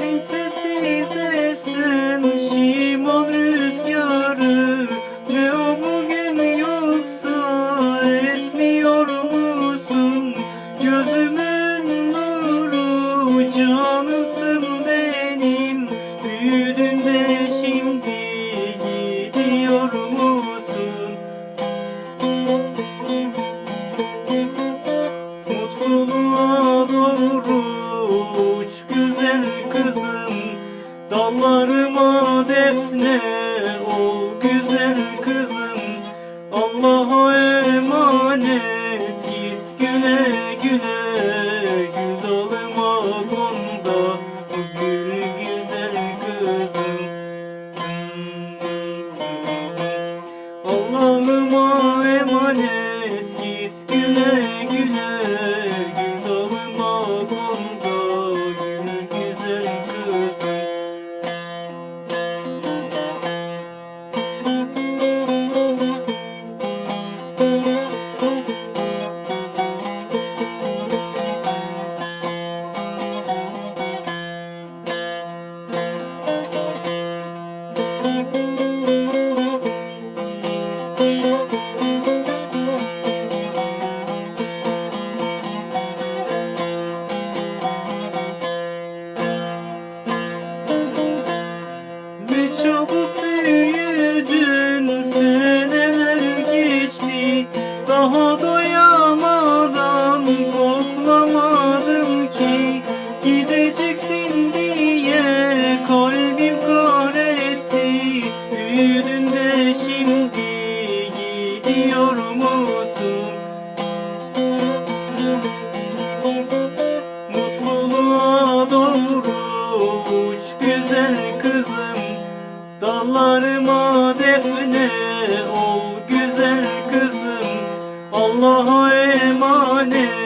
silence is güle üstünde şimdi gidiyor musun? Mutluluğa doğru uç güzel kızım Dallarıma defne ol güzel kızım Allah'a emanet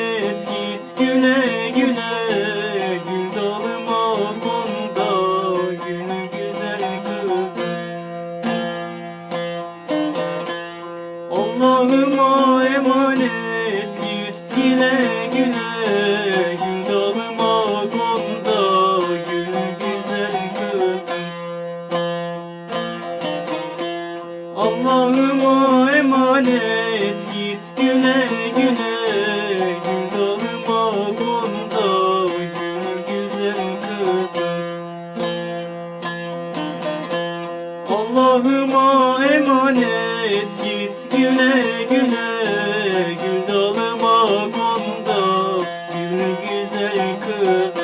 Git git güle güle Gül dalıma kondu. Gül güzel kız.